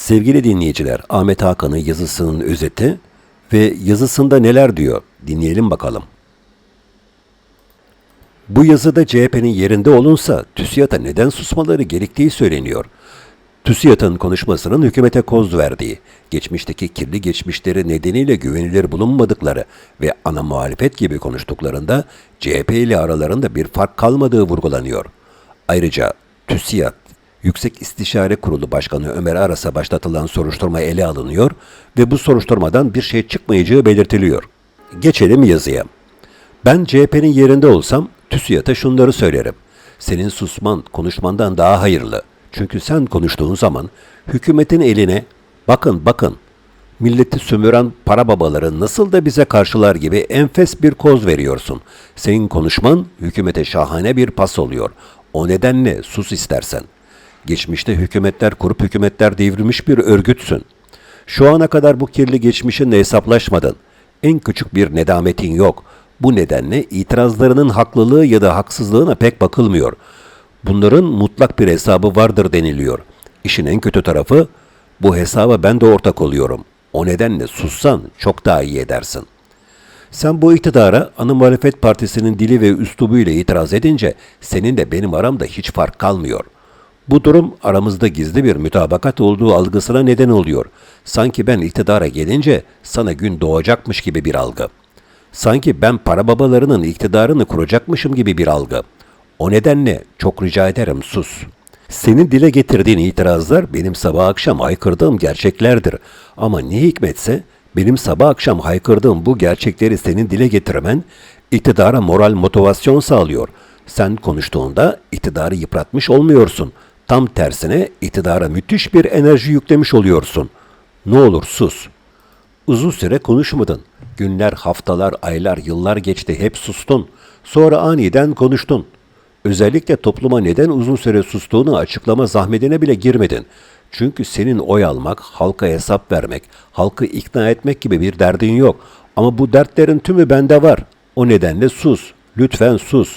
Sevgili dinleyiciler, Ahmet Hakan'ın yazısının özeti ve yazısında neler diyor dinleyelim bakalım. Bu yazıda CHP'nin yerinde olunsa TÜSİAD'a neden susmaları gerektiği söyleniyor. TÜSİAD'ın konuşmasının hükümete koz verdiği, geçmişteki kirli geçmişleri nedeniyle güvenilir bulunmadıkları ve ana muhalefet gibi konuştuklarında CHP ile aralarında bir fark kalmadığı vurgulanıyor. Ayrıca TÜSİAD, Yüksek İstişare Kurulu Başkanı Ömer Aras'a başlatılan soruşturma ele alınıyor ve bu soruşturmadan bir şey çıkmayacağı belirtiliyor. Geçelim yazıya. Ben CHP'nin yerinde olsam TÜSİAD'a şunları söylerim. Senin susman konuşmandan daha hayırlı. Çünkü sen konuştuğun zaman hükümetin eline bakın bakın milleti sömüren para babaları nasıl da bize karşılar gibi enfes bir koz veriyorsun. Senin konuşman hükümete şahane bir pas oluyor. O nedenle sus istersen. Geçmişte hükümetler kurup hükümetler devrilmiş bir örgütsün. Şu ana kadar bu kirli geçmişinle hesaplaşmadın. En küçük bir nedametin yok. Bu nedenle itirazlarının haklılığı ya da haksızlığına pek bakılmıyor. Bunların mutlak bir hesabı vardır deniliyor. İşin en kötü tarafı bu hesaba ben de ortak oluyorum. O nedenle sussan çok daha iyi edersin. Sen bu iktidara ana muhalefet partisinin dili ve üslubuyla itiraz edince senin de benim aramda hiç fark kalmıyor. Bu durum aramızda gizli bir mütabakat olduğu algısına neden oluyor. Sanki ben iktidara gelince sana gün doğacakmış gibi bir algı. Sanki ben para babalarının iktidarını kuracakmışım gibi bir algı. O nedenle çok rica ederim sus. Senin dile getirdiğin itirazlar benim sabah akşam haykırdığım gerçeklerdir. Ama ne hikmetse benim sabah akşam haykırdığım bu gerçekleri senin dile getirmen iktidara moral motivasyon sağlıyor. Sen konuştuğunda iktidarı yıpratmış olmuyorsun. Tam tersine iktidara müthiş bir enerji yüklemiş oluyorsun. Ne olur sus. Uzun süre konuşmadın. Günler, haftalar, aylar, yıllar geçti hep sustun. Sonra aniden konuştun. Özellikle topluma neden uzun süre sustuğunu açıklama zahmetine bile girmedin. Çünkü senin oy almak, halka hesap vermek, halkı ikna etmek gibi bir derdin yok. Ama bu dertlerin tümü bende var. O nedenle sus. Lütfen sus.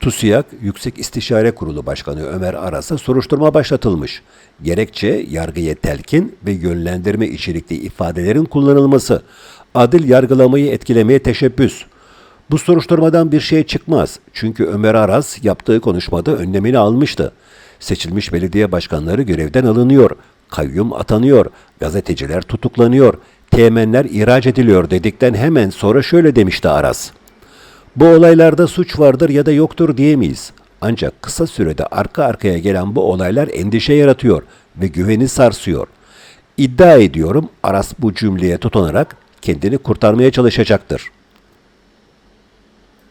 TUSİAK Yüksek İstişare Kurulu Başkanı Ömer Aras'a soruşturma başlatılmış. Gerekçe yargıya telkin ve yönlendirme içerikli ifadelerin kullanılması, adil yargılamayı etkilemeye teşebbüs. Bu soruşturmadan bir şey çıkmaz. Çünkü Ömer Aras yaptığı konuşmada önlemini almıştı. Seçilmiş belediye başkanları görevden alınıyor, kayyum atanıyor, gazeteciler tutuklanıyor, teğmenler ihraç ediliyor dedikten hemen sonra şöyle demişti Aras. Bu olaylarda suç vardır ya da yoktur diyemeyiz. Ancak kısa sürede arka arkaya gelen bu olaylar endişe yaratıyor ve güveni sarsıyor. İddia ediyorum Aras bu cümleye tutunarak kendini kurtarmaya çalışacaktır.